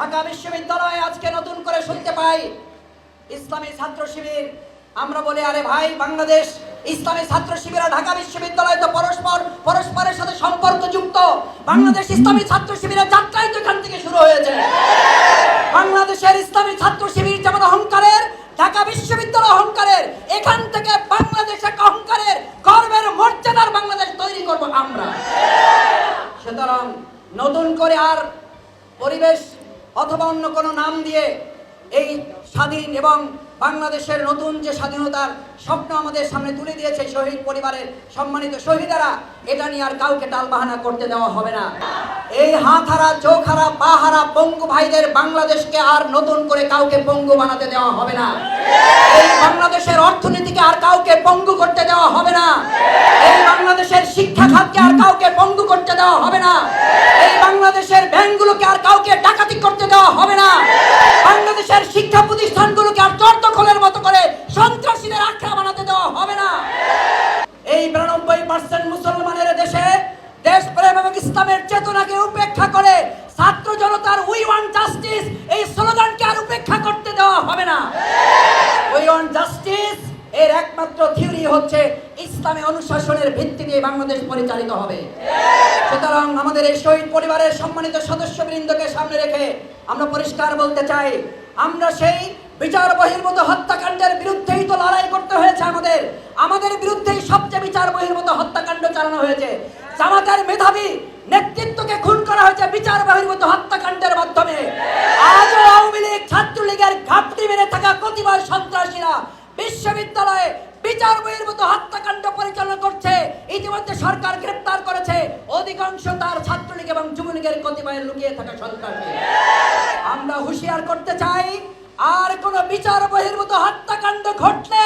ঢাকা বিশ্ববিদ্যালয়ে আজকে নতুন করে শুনতে পাই ইসলামী ছাত্র শিবির। আমরা বলি, আরে ভাই, বাংলাদেশ ইসলামী ছাত্র শিবিরা ঢাকা বিশ্ববিদ্যালয় তো পরস্পর, পরস্পরের সাথে সম্পর্ক যুক্ত বাংলাদেশ ইসলামী ছাত্র শিবিরের যাত্রাই তো এখান থেকে শুরু হয়েছে। বাংলাদেশের ইসলামী ছাত্র শিবির যেমন অহংকারের, ঢাকা বিশ্ববিদ্যালয় অহংকারের, এখান থেকে বাংলাদেশ এক অহংকারের গর্বের মর্যাদার বাংলাদেশ তৈরি করব আমরা। সুতরাং নতুন করে আর পরিবেশ অথবা অন্য কোনো নাম দিয়ে এই স্বাধীন এবং বাংলাদেশের নতুন যে স্বাধীনতার স্বপ্ন আমাদের সামনে তুলে দিয়েছে শহীদ পরিবারের সম্মানিত শহীদেরা, এটা নিয়ে আর কাউকে টালবাহানা করতে দেওয়া হবে না। এই হাত হারা চোখ হারা পা হারা পঙ্গু ভাইদের বাংলাদেশকে আর নতুন করে কাউকে পঙ্গু বানাতে দেওয়া হবে না। এই বাংলাদেশের অর্থনীতিকে আর কাউকে পঙ্গু করতে দেওয়া হবে না। এই বাংলাদেশের শিক্ষা খাতকে আর কাউকে পঙ্গু করতে দেওয়া হবে না। হবে না। বাংলাদেশের শিক্ষা প্রতিষ্ঠানগুলোকে আর চর্তখলের মতো করে সন্ত্রাসীদের আখড়া বানাতে দেওয়া হবে না। এই বিরানব্বই পার্সেন্ট মুসলমানের দেশে দেশপ্রেম এবং ইসলামের চেতনাকে উপেক্ষা করে ছাত্র জনতার উই ওয়ান জাস্টিস এই স্লোগানকে আর উপেক্ষা করতে দেওয়া হবে না। উই ওয়ান জাস্টিস এর একমাত্র থিওরি হচ্ছে ইসলামী অনুশাসনের ভিত্তি নিয়ে বাংলাদেশ পরিচালিত হবে। সুতরাং আমাদের এই শহীদ পরিবারের সম্মানিত সদস্যবৃন্দকে সামনে রেখে আমরা পরিষ্কার বলতে চাই, আমরা সেই বিচার বহির্ভূত হত্যাকাণ্ডের বিরুদ্ধেই তো লড়াই করতে হয়েছে আমাদের। আমাদের বিরুদ্ধেই সবচেয়ে বিচার বহির্ভূত হত্যাকাণ্ড চালানো হয়েছে। জামাতের মেধাবী নেতৃত্বকে খুন করা হয়েছে বিচার বহির্ভূত হত্যাকাণ্ডের মাধ্যমে। আজও আওয়ামী লীগ, ছাত্রলীগের ঘাপটি মেরে থাকা প্রতিবার সন্ত্রাসীরা বিশ্ববিদ্যালয়ে বিচার বহির্ভূত হত্যাকাণ্ড পরিচালনা করছে। ইতিমধ্যে সরকার গ্রেপ্তার করেছে। অধিকাংশ তার ছাত্রলীগ এবং যুবলীগের কতিপয় লুকিয়ে থাকা সন্ত্রাসী আমরা হুঁশিয়ার করতে চাই, আর কোন বিচার বহির্ভূত হত্যাকাণ্ড ঘটলে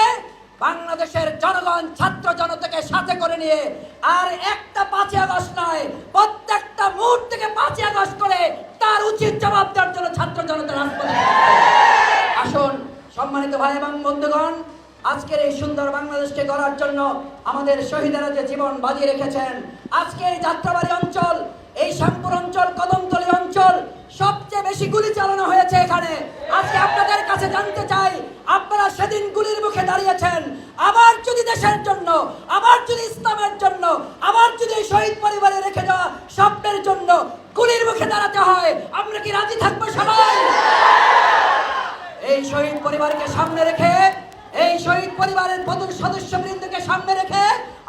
বাংলাদেশের জনগণ, ছাত্র জনতাকে সাথে করে নিয়ে আর একটা পাঁচই আগস্ট নয়, প্রত্যেকটা মুহূর্তকে পাঁচই আগস্ট করে তার উচিত জবাব দেওয়ার জন্য ছাত্র জনতা রাজপথে আসুন, সম্মানিত ভাই এবং বন্ধুগণ আজকের এই সুন্দর বাংলাদেশকে গড়ার জন্য আমাদের শহীদেরা যে জীবন বাজিয়ে রেখেছেন আজকে এই যাত্রাবাড়ি অঞ্চল, এই শ্যামপুর অঞ্চল, কদমতলী অঞ্চল, সবচেয়ে বেশি গুলি চালানো হয়েছে এখানে। আজকে আপনাদের কাছে জানতে চাই, আপনারা সেদিন গুলির মুখে দাঁড়িয়েছেন, আবার যদি দেশের জন্য, আবার যদি ইসলামের জন্য, আবার যদি শহীদ পরিবারে রেখে যাওয়া স্বপ্নের জন্য গুলির মুখে দাঁড়াতে হয়, আমরা কি রাজি থাকব সবাই? এই শহীদ পরিবারকে সামনে রেখে পরিবারের প্রথম সদস্যবৃন্দকে সামনে রেখে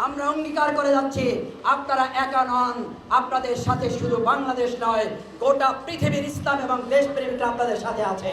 আমরা অঙ্গীকার করে যাচ্ছি। আপনারা একা নন, আপনাদের সাথে শুধু বাংলাদেশ নয়, গোটা পৃথিবীর ইসলাম এবং দেশপ্রেমিকরা আপনাদের সাথে আছে।